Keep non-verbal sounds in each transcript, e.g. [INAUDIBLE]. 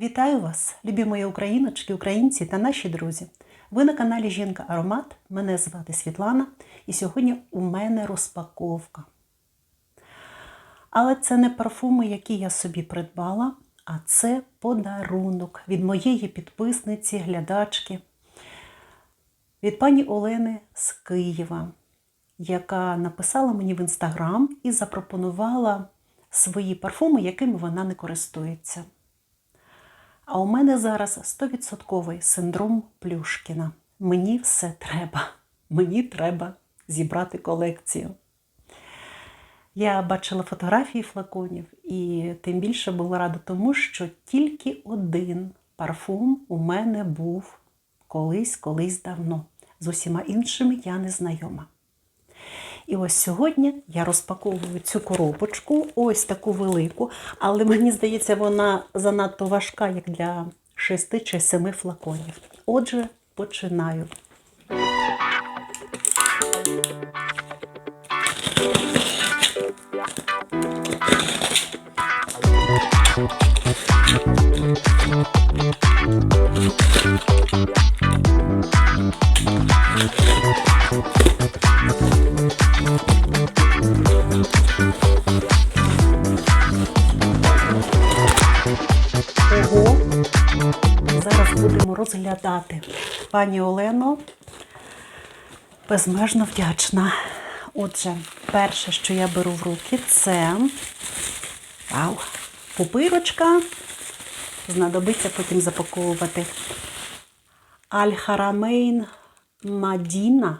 Вітаю вас, любі мої україночки, українці та наші друзі. Ви на каналі Жінка Аромат. Мене звати Світлана, і сьогодні у мене розпаковка. Але це не парфуми, які я собі придбала, а це подарунок від моєї підписниці, глядачки, від пані Олени з Києва, яка написала мені в інстаграм і запропонувала свої парфуми, якими вона не користується. А у мене зараз 100% синдром Плюшкіна. Мені все треба. Мені треба зібрати колекцію. Я бачила фотографії флаконів і тим більше була рада тому, що тільки один парфум у мене був колись, колись давно. З усіма іншими я не знайома. І ось сьогодні я розпаковую цю коробочку, ось таку велику, але мені здається, вона занадто важка, як для шести чи семи флаконів. Отже, починаю. Ого, Пані Олено, безмежно вдячна. Отже, перше, що я беру в руки, це вау, пупирочка. Знадобиться потім запаковувати. Аль-Харамейн Мадіна.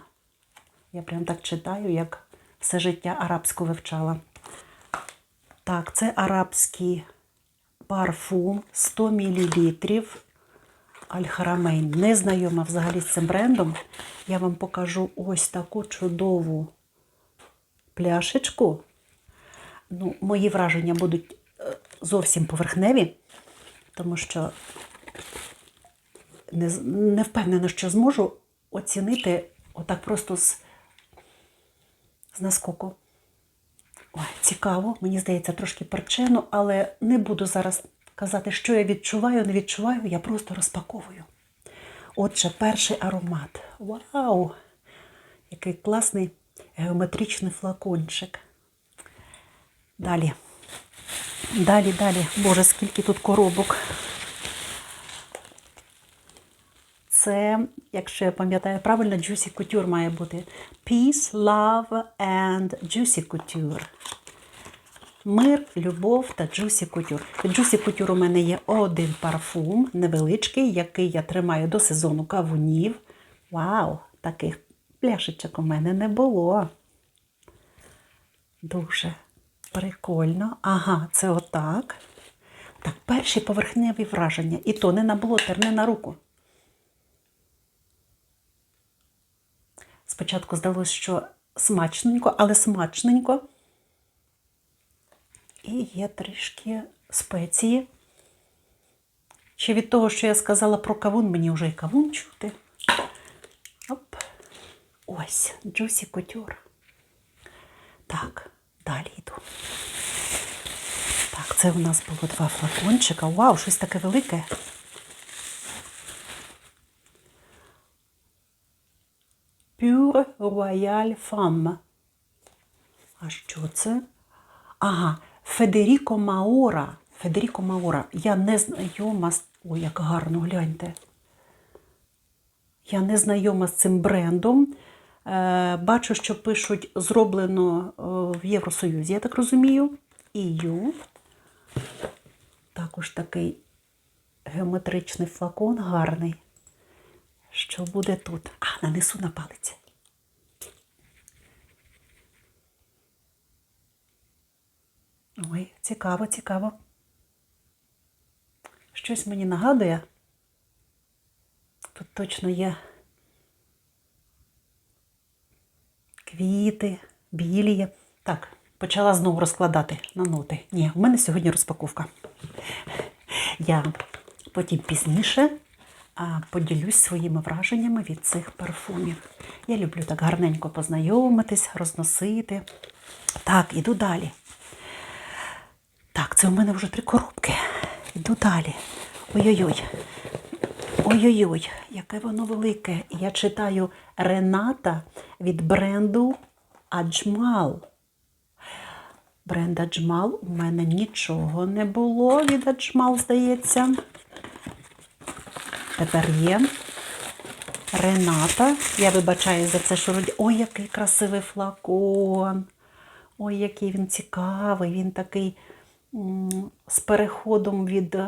Я прям так читаю, як все життя арабську вивчала. Так, це арабський парфум 100 мл Аль-Харамейн. Не знайома взагалі з цим брендом. Я вам покажу ось таку чудову пляшечку. Ну, мої враження будуть е, зовсім поверхневі, тому що не, не впевнена, що зможу оцінити отак просто з, з наскоку. Ой, цікаво, мені здається, трошки перчено, але не буду зараз казати, що я відчуваю, не відчуваю, я просто розпаковую. Отже, перший аромат. Вау! Який класний геометричний флакончик. Далі. Далі, далі. Боже, скільки тут коробок. Це, якщо я пам'ятаю правильно, Juicy Couture має бути. Peace, Love and Juicy Couture. Мир, любов та Couture. Від Juicy Couture у мене є один парфум невеличкий, який я тримаю до сезону кавунів. Вау! Таких пляшечок у мене не було. Дуже прикольно. Ага, це отак. Так, перші поверхневі враження. І то не на блотер, не на руку. Спочатку здалося, що смачненько, але смачненько. І є трішки спеції. Чи від того, що я сказала про кавун, мені вже і кавун чути. Оп. Ось, Juicy Couture. Так, далі йду. Так, це у нас було два флакончика. Вау, щось таке велике. Pure Royal Femme. А що це? Ага, Федеріко Маора. Федеріко Маора. Я не знайома з. Ой, як гарно, гляньте. Я не знайома з цим брендом. Е, бачу, що пишуть зроблено е, в Євросоюзі, я так розумію. EU. Також такий геометричний флакон гарний. Що буде тут? А, нанесу на палець. Ой, цікаво, цікаво. Щось мені нагадує. Тут точно є квіти, білі. Так, почала знову розкладати на ноти. Ні, у мене сьогодні розпаковка. Я потім пізніше поділюсь своїми враженнями від цих парфумів. Я люблю так гарненько познайомитись, розносити. Так, іду далі. Так, це у мене вже три коробки. Йду далі. Ой-ой-ой. Ой-ой-ой, яке воно велике. Я читаю Рената від бренду Аджмал. Бренд Аджмал. У мене нічого не було від Аджмал, здається. Тепер є. Рената. Я вибачаю за це, що роді. Ой, який красивий флакон. Ой, який він цікавий. Він такий з переходом від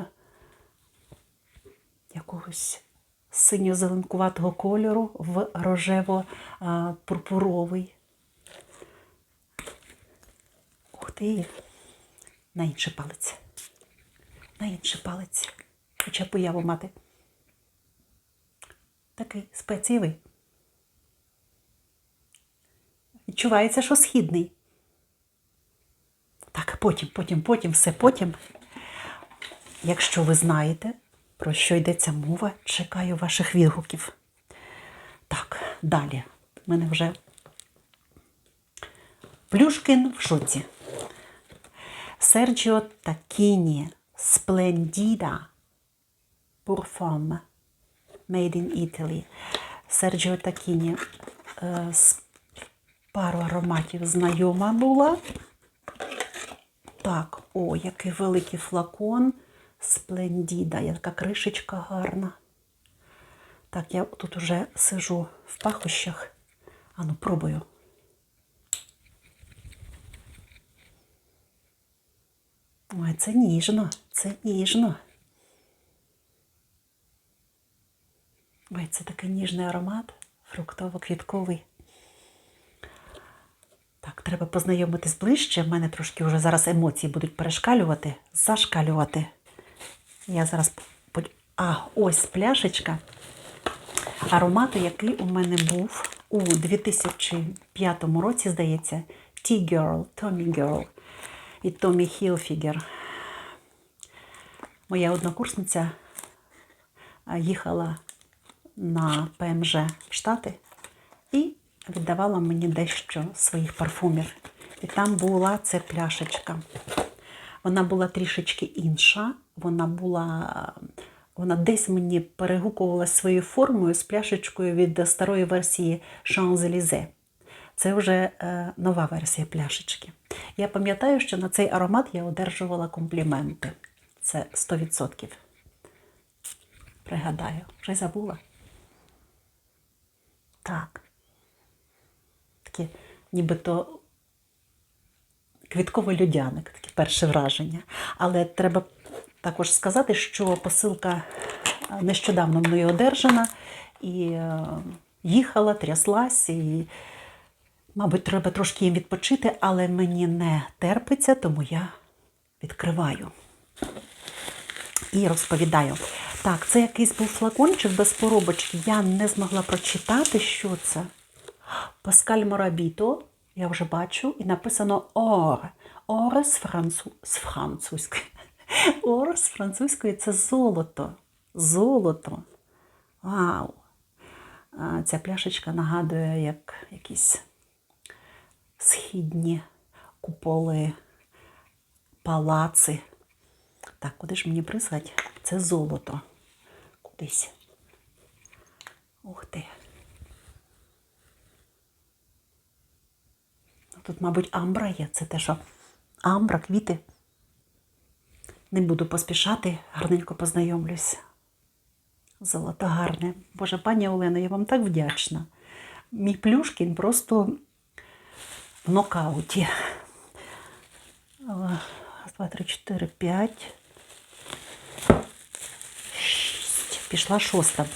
якогось синьо-зеленкуватого кольору в рожево-пурпуровий. Ух ти! На інший палець. На інший палець. Хоча появу мати. Такий спецієвий. Відчувається, що східний. Так, потім, потім, потім, все потім. Якщо ви знаєте, про що йдеться мова, чекаю ваших відгуків. Так, далі. У мене вже Плюшкін в шоці. Серджіо Такіні Сплендіда Parfum Made in Italy. Серджіо Такіні е, пару ароматів знайома була. Так, о, який великий флакон. Сплендіда, яка кришечка гарна. Так, я тут уже сижу в пахощах. Ану, пробую. Ой, це ніжно, це ніжно. Ой, це такий ніжний аромат, фруктово-квітковий. Треба познайомитись ближче. У мене трошки вже зараз емоції будуть перешкалювати, зашкалювати. Я зараз. А, ось пляшечка аромату, який у мене був у 2005 році, здається, T-Girl, Tommy Girl від Tommy Hilfiger. Моя однокурсниця їхала на ПМЖ в Штати і віддавала мені дещо своїх парфумів. І там була ця пляшечка. Вона була трішечки інша. Вона була. Вона десь мені перегукувалася своєю формою з пляшечкою від старої версії Champs-Élysées. Це вже е, нова версія пляшечки. Я пам'ятаю, що на цей аромат я одержувала компліменти. Це 100%. Пригадаю, вже забула. Так. Таке, нібито квітково-людяник, таке перше враження. Але треба також сказати, що посилка е, нещодавно мною одержана і е, їхала, тряслась, і, мабуть, треба трошки їм відпочити, але мені не терпиться, тому я відкриваю і розповідаю. Так, це якийсь був флакончик без поробочки. Я не змогла прочитати, що це. Паскаль Морабіто, я вже бачу, і написано Ор. Ор з, францу... з французької. [LAUGHS] Ор з французької це золото. Золото. Вау! Ця пляшечка нагадує, як якісь східні куполи, палаци. Так, куди ж мені прислати? Це золото. Кудись. Ух ти. Тут, мабуть, амбра є. Це те, що амбра, квіти. Не буду поспішати, гарненько познайомлюсь. Золото гарне. Боже, пані Олено, я вам так вдячна. Мій Плюшкін просто в нокауті. Раз, два, три, чотири, п'ять. Шість. Пішла шоста.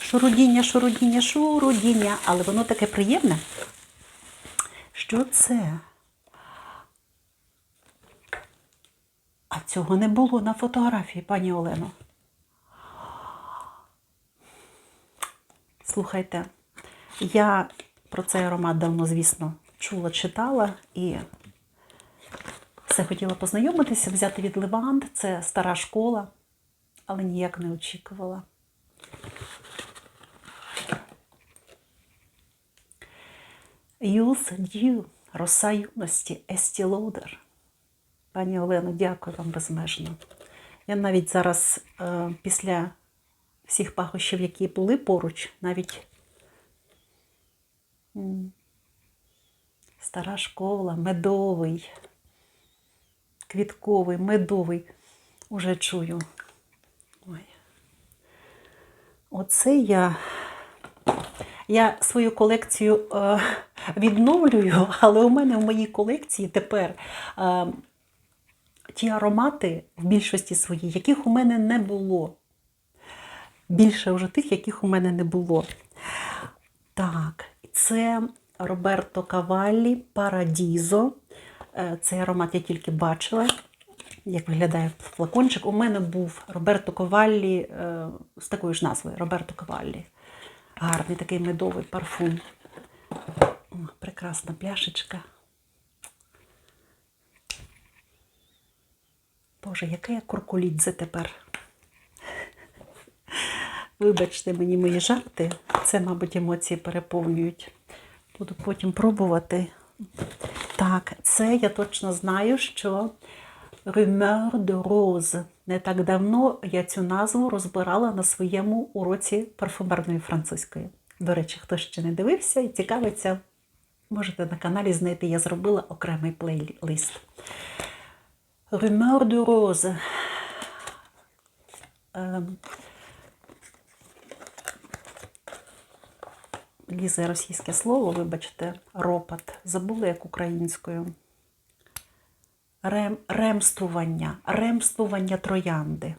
Шурудіння, шурудіння, шурудіння. Але воно таке приємне. Що це? А цього не було на фотографії, пані Олено. Слухайте, я про цей аромат давно, звісно, чула, читала і все хотіла познайомитися, взяти від Левант. Це стара школа, але ніяк не очікувала. Youth Dew, роса юності, Estee Lauder. Пані Олено, дякую вам безмежно. Я навіть зараз, е, після всіх пахощів, які були поруч, навіть стара школа, медовий, квітковий, медовий, уже чую. Ой. Оце я. Я свою колекцію е, відновлюю, але у мене в моїй колекції тепер е, ті аромати в більшості своїй, яких у мене не було. Більше вже тих, яких у мене не було. Так, це Роберто Каваллі Парадізо. Е, Цей аромат я тільки бачила, як виглядає флакончик. У мене був Роберто Каваллі е, з такою ж назвою Роберто Каваллі. Гарний такий медовий парфум. Прекрасна пляшечка. Боже, яке я куркулідзе тепер. Вибачте мені мої жарти. Це, мабуть, емоції переповнюють. Буду потім пробувати. Так, це я точно знаю, що Rumeur de Rose. Не так давно я цю назву розбирала на своєму уроці парфумерної французької. До речі, хто ще не дивився і цікавиться, можете на каналі знайти. Я зробила окремий плейлист. Rumeur de Rose. Лізе російське слово, вибачте, ропот. Забула як українською. Рем, ремствування, ремствування троянди.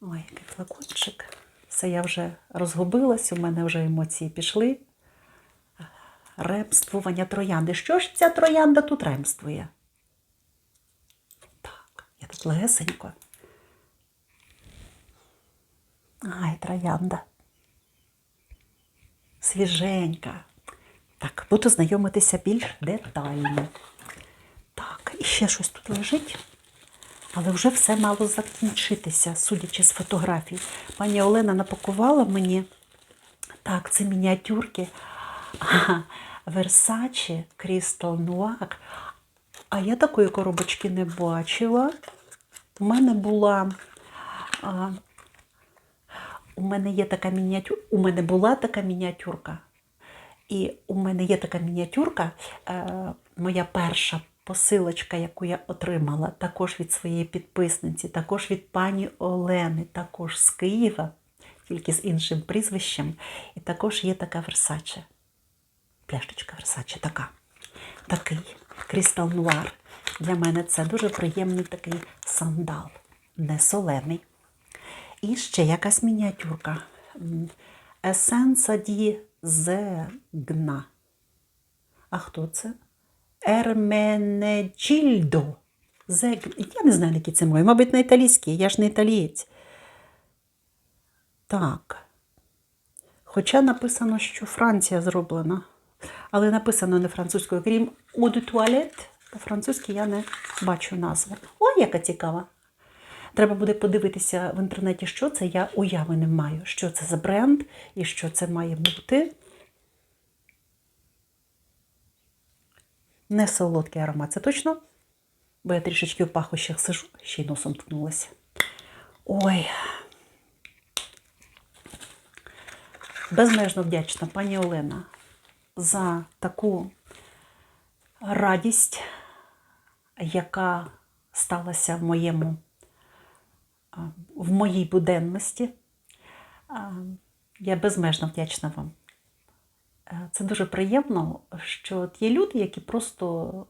Ой, який флакончик. Все, я вже розгубилась, у мене вже емоції пішли. Ремствування троянди. Що ж ця троянда тут ремствує? Так, я тут легесенько. Ай, троянда. Свіженька. Так, буду знайомитися більш детально. І ще щось тут лежить. Але вже все мало закінчитися, судячи з фотографій. Пані Олена напакувала мені. Так, це мініатюрки. Versace Crystal Noir. А я такої коробочки не бачила. У мене була. А, у мене є така мініатюрка. У мене була така мініатюрка. І у мене є така мініатюрка, е, моя перша посилочка, яку я отримала, також від своєї підписниці, також від пані Олени, також з Києва, тільки з іншим прізвищем. І також є така Версаче. Пляшечка Версаче, така. Такий Крістал Нуар. Для мене це дуже приємний такий сандал, не солений. І ще якась мініатюрка. Есенса ді зегна. А хто це? Ерменеджільдо. Я не знаю, які це мови. Мабуть, на італійській, я ж не італієць. Так. Хоча написано, що Франція зроблена. Але написано не французькою, крім «Eau de toilette», по-французьки я не бачу назву. Ой, яка цікава. Треба буде подивитися в інтернеті, що це. Я уяви не маю, що це за бренд і що це має бути. Не солодкий аромат, це точно. Бо я трішечки в пахощах сижу, ще й носом ткнулася. Ой. Безмежно вдячна, пані Олена, за таку радість, яка сталася в моєму в моїй буденності. Я безмежно вдячна вам. Е, Це дуже приємно, що є люди, які просто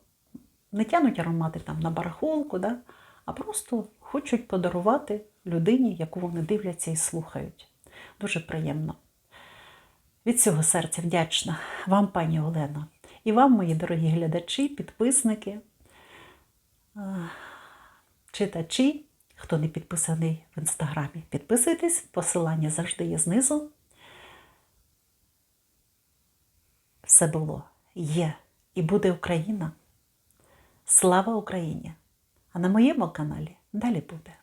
не тянуть аромати там на барахолку, да? а просто хочуть подарувати людині, яку вони дивляться і слухають. Дуже приємно. Від цього серця вдячна вам, пані Олено, і вам, мої дорогі глядачі, підписники, е, читачі, хто не підписаний в інстаграмі. Підписуйтесь, посилання завжди є знизу. Все було, є і буде Україна. Слава Україні! А на моєму каналі далі буде.